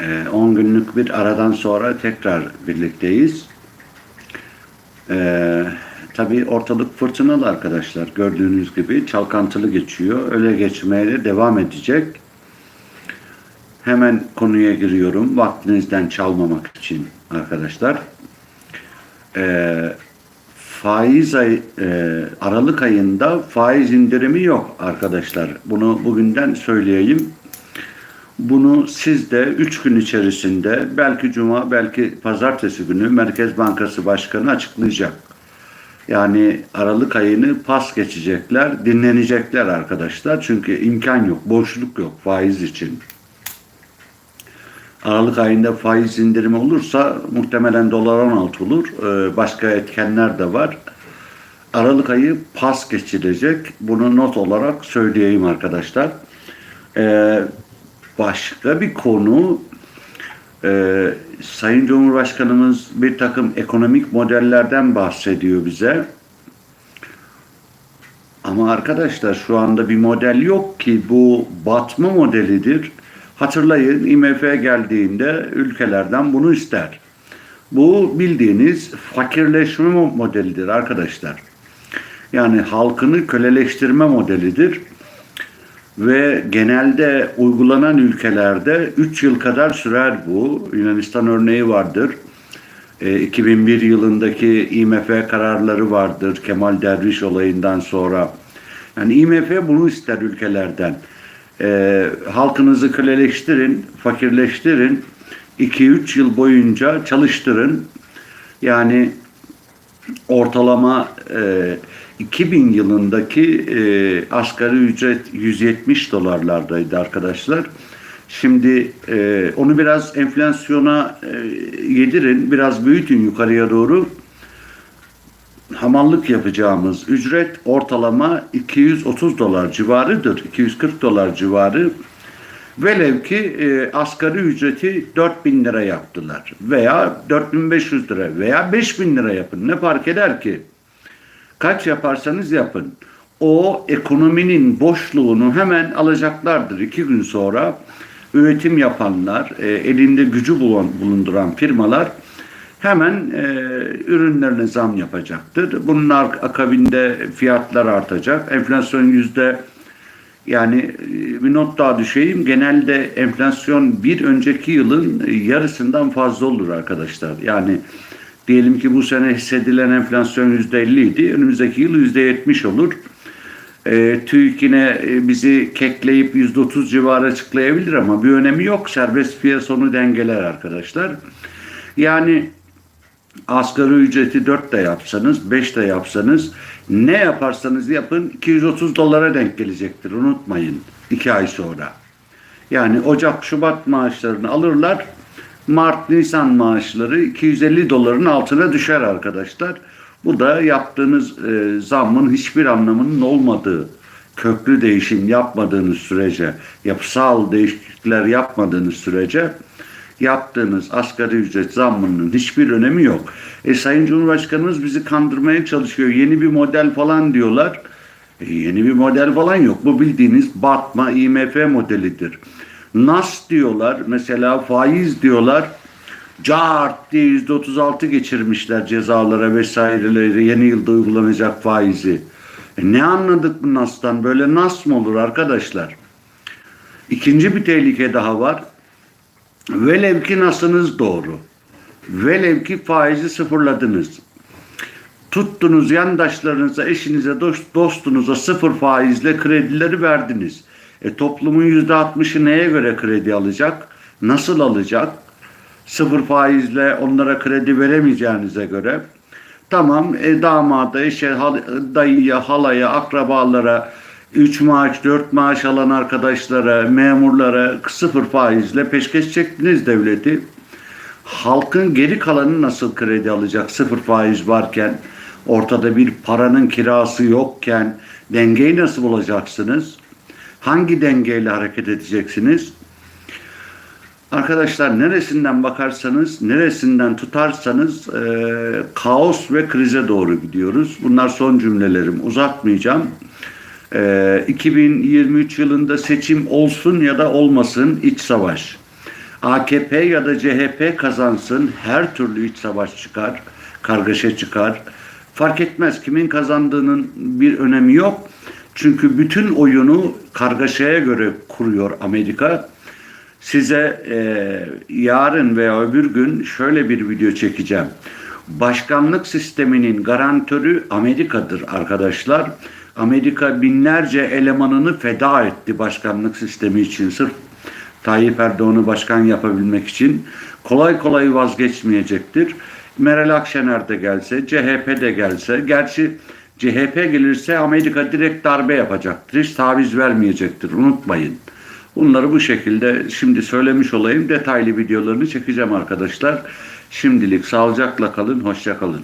Ee, 10 günlük bir aradan sonra tekrar birlikteyiz. Ee, tabii ortalık fırtınalı arkadaşlar. Gördüğünüz gibi çalkantılı geçiyor. Öyle geçmeye de devam edecek. Hemen konuya giriyorum. Vaktinizden çalmamak için arkadaşlar. Ee, faiz ay, e, Aralık ayında faiz indirimi yok arkadaşlar. Bunu bugünden söyleyeyim. Bunu siz de 3 gün içerisinde belki cuma belki pazartesi günü Merkez Bankası Başkanı açıklayacak. Yani Aralık ayını pas geçecekler, dinlenecekler arkadaşlar. Çünkü imkan yok, boşluk yok faiz için. Aralık ayında faiz indirimi olursa muhtemelen dolar 16 olur. Ee, başka etkenler de var. Aralık ayı pas geçilecek. Bunu not olarak söyleyeyim arkadaşlar. Ee, başka bir konu e, Sayın Cumhurbaşkanımız bir takım ekonomik modellerden bahsediyor bize. Ama arkadaşlar şu anda bir model yok ki bu batma modelidir. Hatırlayın IMF geldiğinde ülkelerden bunu ister. Bu bildiğiniz fakirleşme modelidir arkadaşlar. Yani halkını köleleştirme modelidir. Ve genelde uygulanan ülkelerde 3 yıl kadar sürer bu. Yunanistan örneği vardır. E, 2001 yılındaki IMF kararları vardır Kemal Derviş olayından sonra. Yani IMF bunu ister ülkelerden. E, halkınızı köleleştirin, fakirleştirin. 2-3 yıl boyunca çalıştırın. Yani ortalama e, 2000 yılındaki e, asgari ücret 170 dolarlardaydı arkadaşlar. Şimdi e, onu biraz enflasyona e, yedirin, biraz büyütün yukarıya doğru. Hamallık yapacağımız ücret ortalama 230 dolar civarıdır, 240 dolar civarı. Velev ki e, asgari ücreti 4000 lira yaptılar veya 4500 lira veya 5000 lira yapın. Ne fark eder ki? Kaç yaparsanız yapın. O ekonominin boşluğunu hemen alacaklardır. iki gün sonra üretim yapanlar, e, elinde gücü bulunduran firmalar hemen e, ürünlerine zam yapacaktır. Bunun akabinde fiyatlar artacak. Enflasyon yüzde yani e, bir not daha düşeyim. Genelde enflasyon bir önceki yılın yarısından fazla olur arkadaşlar. Yani Diyelim ki bu sene hissedilen enflasyon %50 idi. Önümüzdeki yıl %70 olur. E, TÜİK yine e, bizi kekleyip %30 civarı açıklayabilir ama bir önemi yok. Serbest piyasa onu dengeler arkadaşlar. Yani asgari ücreti 4 de yapsanız, 5 de yapsanız ne yaparsanız yapın 230 dolara denk gelecektir. Unutmayın 2 ay sonra. Yani Ocak, Şubat maaşlarını alırlar. Mart, Nisan maaşları 250 doların altına düşer arkadaşlar. Bu da yaptığınız e, zammın hiçbir anlamının olmadığı, köklü değişim yapmadığınız sürece, yapısal değişiklikler yapmadığınız sürece yaptığınız asgari ücret zammının hiçbir önemi yok. E, Sayın Cumhurbaşkanımız bizi kandırmaya çalışıyor. Yeni bir model falan diyorlar. E, yeni bir model falan yok. Bu bildiğiniz batma IMF modelidir. Nas diyorlar mesela faiz diyorlar. Cart diye %36 geçirmişler cezalara vesaireleri yeni yılda uygulanacak faizi. E ne anladık bu Nas'tan? Böyle Nas mı olur arkadaşlar? İkinci bir tehlike daha var. Velev ki Nas'ınız doğru. Velev ki faizi sıfırladınız. Tuttunuz yandaşlarınıza, eşinize, dostunuza sıfır faizle kredileri verdiniz. E, toplumun yüzde altmışı neye göre kredi alacak? Nasıl alacak? Sıfır faizle onlara kredi veremeyeceğinize göre. Tamam e, damada, eşe, hal, dayıya, halaya, akrabalara, 3 maaş, 4 maaş alan arkadaşlara, memurlara sıfır faizle peşkeş çektiniz devleti. Halkın geri kalanı nasıl kredi alacak sıfır faiz varken, ortada bir paranın kirası yokken dengeyi nasıl bulacaksınız? Hangi dengeyle hareket edeceksiniz? Arkadaşlar neresinden bakarsanız, neresinden tutarsanız e, kaos ve krize doğru gidiyoruz. Bunlar son cümlelerim. Uzatmayacağım. E, 2023 yılında seçim olsun ya da olmasın iç savaş. AKP ya da CHP kazansın her türlü iç savaş çıkar, kargaşa çıkar. Fark etmez kimin kazandığının bir önemi yok. Çünkü bütün oyunu kargaşaya göre kuruyor Amerika. Size e, yarın veya öbür gün şöyle bir video çekeceğim. Başkanlık sisteminin garantörü Amerika'dır arkadaşlar. Amerika binlerce elemanını feda etti başkanlık sistemi için sırf Tayyip Erdoğan'ı başkan yapabilmek için kolay kolay vazgeçmeyecektir. Meral Akşener de gelse, CHP de gelse, gerçi CHP gelirse Amerika direkt darbe yapacaktır. Hiç taviz vermeyecektir. Unutmayın. Bunları bu şekilde şimdi söylemiş olayım. Detaylı videolarını çekeceğim arkadaşlar. Şimdilik sağlıcakla kalın, hoşça kalın.